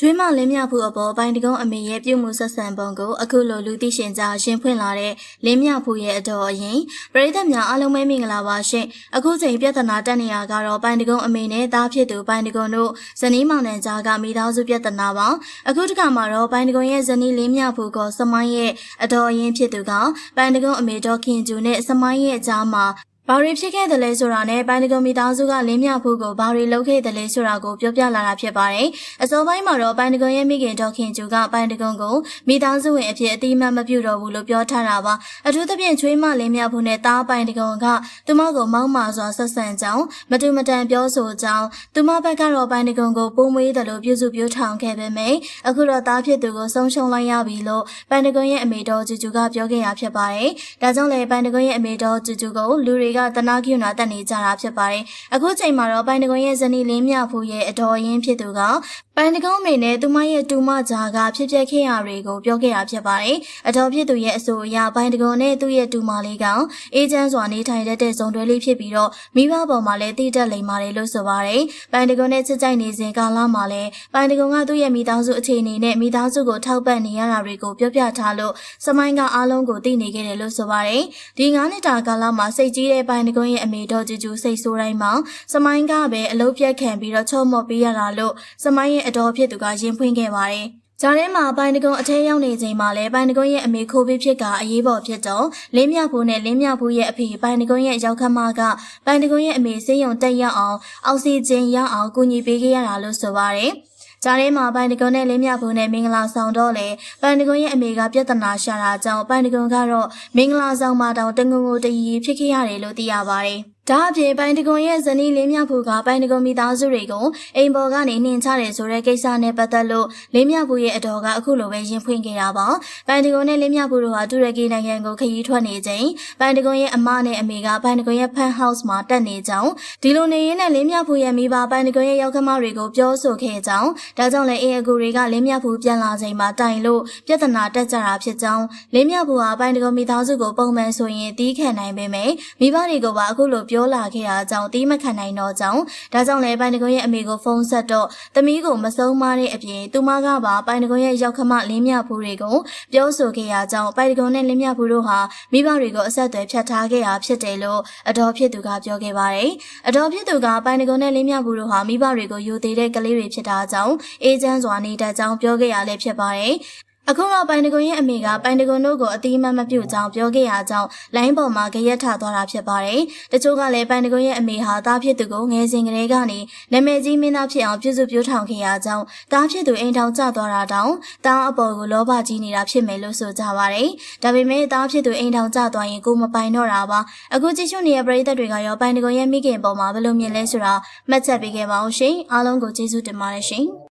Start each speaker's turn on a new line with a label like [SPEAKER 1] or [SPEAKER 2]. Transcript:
[SPEAKER 1] ကျွေးမလင်းမြဖူအပေါ်ပိုင်းတကုံးအမေရဲ့ပြုမှုဆက်ဆံပုံကိုအခုလိုလူသိရှင်ကြားရှင်းဖွင့်လာတဲ့လင်းမြဖူရဲ့အတော်အရင်ပရိသတ်များအားလုံးပဲမင်္ဂလာပါရှင်အခုချိန်ပြဿနာတက်နေရကတော့ပိုင်းတကုံးအမေနဲ့သားဖြစ်သူပိုင်းတကုံတို့ဇနီးမောင်နှံကြားကမိသားစုပြဿနာပါအခုတခါမှာတော့ပိုင်းတကုံရဲ့ဇနီးလင်းမြဖူကစမိုင်းရဲ့အတော်အရင်ဖြစ်သူကပိုင်းတကုံအမေတော်ခင်ကျူနဲ့စမိုင်းရဲ့ကြားမှာ ဘာတွေဖြစ်ခဲ့တယ်လဲဆိုတာနဲ့ပိုင်းတကုံမိသားစုကလင်းမြဖို့ကိုဘာတွေလုပ်ခဲ့တယ်လဲဆိုတာကိုပြောပြလာတာဖြစ်ပါတယ်။အစောပိုင်းမှာတော့ပိုင်းတကုံရဲ့မိခင်ဒေါခင်ကျူကပိုင်းတကုံကိုမိသားစုဝင်အဖြစ်အတိအမှတ်မပြုတော့ဘူးလို့ပြောထားတာပါ။အထူးသဖြင့်ချွေးမလင်းမြဖို့နဲ့တားပိုင်းတကုံကသူမကိုမောင်းမာစွာဆက်ဆံကြောင်းမတူမတန်ပြောဆိုကြောင်းသူမဘက်ကတော့ပိုင်းတကုံကိုပုံမွေးတယ်လို့ပြုစုပြောထောင်ခဲ့ပေမယ့်အခုတော့တားဖြစ်သူကိုဆုံးရှုံးလိုက်ရပြီလို့ပိုင်းတကုံရဲ့အမေတော်ကျူကျူကပြောခဲ့ရဖြစ်ပါတယ်။ဒါကြောင့်လည်းပိုင်းတကုံရဲ့အမေတော်ကျူကျူကိုလူတွေကတနာကျူနာတက်နေကြတာဖြစ်ပါတယ်။အခုချိန်မှာတော့ပိုင်းတကွန်ရဲ့ဇနီးလင်းမြဖို့ရဲ့အတော်ရင်းဖြစ်သူက ပိုင်းတကွန်အမေနဲ့သူမရဲ့တူမကြားကဖြစ်ပျက်ခဲ့ရတွေကိုပြောခဲ့တာဖြစ်ပါတယ်။အတော်ဖြစ်သူရဲ့အဆိုအရပိုင်းတကွန်နဲ့သူ့ရဲ့တူမလေးကအေဂျင့်စွာနေထိုင်တတ်တဲ့ဇုံတွဲလေးဖြစ်ပြီးတော့မိဘပေါ်မှာလည်းတည်တက်လိမ့်ပါတယ်လို့ဆိုပါတယ်။ပိုင်းတကွန်နဲ့ချစ်ကြိုက်နေစဉ်ကာလမှာလည်းပိုင်းတကွန်ကသူ့ရဲ့မိသားစုအခြေအနေနဲ့မိသားစုကိုထောက်ပံ့နေရတာတွေကိုပြောပြထားလို့စမိုင်းကအားလုံးကိုသိနေခဲ့တယ်လို့ဆိုပါတယ်။ဒီ9နှစ်တာကာလမှာစိတ်ကြီးတဲ့ပိုင်းတကွန်ရဲ့အမေတော်ကျူကျူစိတ်ဆိုးတိုင်းမှာစမိုင်းကပဲအလုပ်ပြတ်ခံပြီးတော့ချုံမော့ပေးရတာလို့စမိုင်းရဲ့အတော်ဖြစ်သူကရင်ဖွင့်ခဲ့ပါတယ်။ဂျာထဲမှာပိုင်းတကုံအထဲရောက်နေချိန်မှာလဲပိုင်းတကုံရဲ့အမေခိုးပြီးဖြစ်ကအရေးပေါ်ဖြစ်တော့လင်းမြဖို့နဲ့လင်းမြဖို့ရဲ့အဖေပိုင်းတကုံရဲ့ရောက်ခမကပိုင်းတကုံရဲ့အမေစေးရုံတက်ရောက်အောင်အောက်ဆီဂျင်ရအောင်ကူညီပေးခဲ့ရတာလို့ဆိုပါတယ်။ဂျာထဲမှာပိုင်တကွန်နဲ့လင်းမြဖို့နဲ့မင်္ဂလာဆောင်တော့လေပိုင်တကွန်ရဲ့အမေကပြဿနာရှာတာကြောင့်ပိုင်တကွန်ကတော့မင်္ဂလာဆောင်မှာတောင်တငုံငုံတရီဖြစ်ခဲ့ရတယ်လို့သိရပါတယ်။ ဒါအပြင်ပိုင်တကွန်ရဲ့ဇနီးလင်းမြဖို့ကပိုင်တကွန်မိသားစုတွေကိုအိမ်ပေါ်ကနေနှင်ချတယ်ဆိုတဲ့ကိစ္စနဲ့ပတ်သက်လို့လင်းမြဖို့ရဲ့အတော်ကအခုလိုပဲရင်ဖွင့်ခဲ့တာပါပိုင်တကွန်နဲ့လင်းမြဖို့တို့ဟာတူရကီနိုင်ငံကိုခရီးထွက်နေချိန်ပိုင်တကွန်ရဲ့အမနဲ့အမေကပိုင်တကွန်ရဲ့ဖန်ဟောက်စ်မှာတက်နေကြောင်းဒီလိုနေရင်းနဲ့လင်းမြဖို့ရဲ့မိဘပိုင်တကွန်ရဲ့ရောက်ခမတွေကိုပြောဆိုခဲ့ကြောင်းဒါကြောင့်လည်းအေအကူတွေကလင်းမြဖို့ပြန်လာချိန်မှာတိုင်လို့ပြဿနာတက်ကြတာဖြစ်ကြောင်းလင်းမြဖို့ဟာပိုင်တကွန်မိသားစုကိုပုံမှန်ဆိုရင်တီးခံနိုင်ပေမဲ့မိဘတွေကိုပါအခုလိုပြောလာခဲ့တာကြောင့်တီးမခံနိုင်တော့ကြောင်းဒါကြောင့်လည်းပိုင်တကွန်ရဲ့အမေကိုဖုန်းဆက်တော့သမီးကိုမဆုံးမတဲ့အပြင်သူမကပါပိုင်တကွန်ရဲ့ရောက်ခမလင်းမြဖို့တွေကိုပြောဆိုခဲ့ရကြောင်းပိုင်တကွန်နဲ့လင်းမြဖို့တို့ဟာမိဘတွေကိုအဆက်အသွယ်ဖြတ်ထားခဲ့တာဖြစ်တယ်လို့အတော်ဖြစ်သူကပြောခဲ့ပါတယ်အတော်ဖြစ်သူကပိုင်တကွန်နဲ့လင်းမြဖို့တို့ဟာမိဘတွေကိုယူသေးတဲ့ကလေးတွေဖြစ်တာကြောင့်အေဂျင့်စွာနေတတ်ကြောင်းပြောခဲ့ရလဲဖြစ်ပါတယ် အခုတော့ပိုင်တကွန်ရဲ့အမေကပိုင်တကွန်တို့ကိုအတိအမှတ်မပြုတ်ကြောင်းပြောခဲ့ရကြောင်းလိုင်းပေါ်မှာကြရက်ထသွားတာဖြစ်ပါတယ်။တချို့ကလည်းပိုင်တကွန်ရဲ့အမေဟာသားဖြစ်သူကိုငယ်စဉ်ကလေးကနေနာမည်ကြီးမင်းသားဖြစ်အောင်ပြုစုပြောထောင်ခဲ့ရကြောင်းသားဖြစ်သူအိမ်ထောင်ကျသွားတာတောင်တားအပေါ်ကိုလောဘကြီးနေတာဖြစ်မယ်လို့ဆိုကြပါတယ်။ဒါပေမဲ့သားဖြစ်သူအိမ်ထောင်ကျသွားရင်ကိုမပိုင်တော့တာပါ။အခုကြည့်ရှုနေတဲ့ပရိသတ်တွေကရောပိုင်တကွန်ရဲ့မိခင်ပေါ်မှာဘယ်လိုမြင်လဲဆိုတာမှတ်ချက်ပေးခဲ့ပါအောင်ရှင်။အားလုံးကိုကျေးဇူးတင်ပါတယ်ရှင်။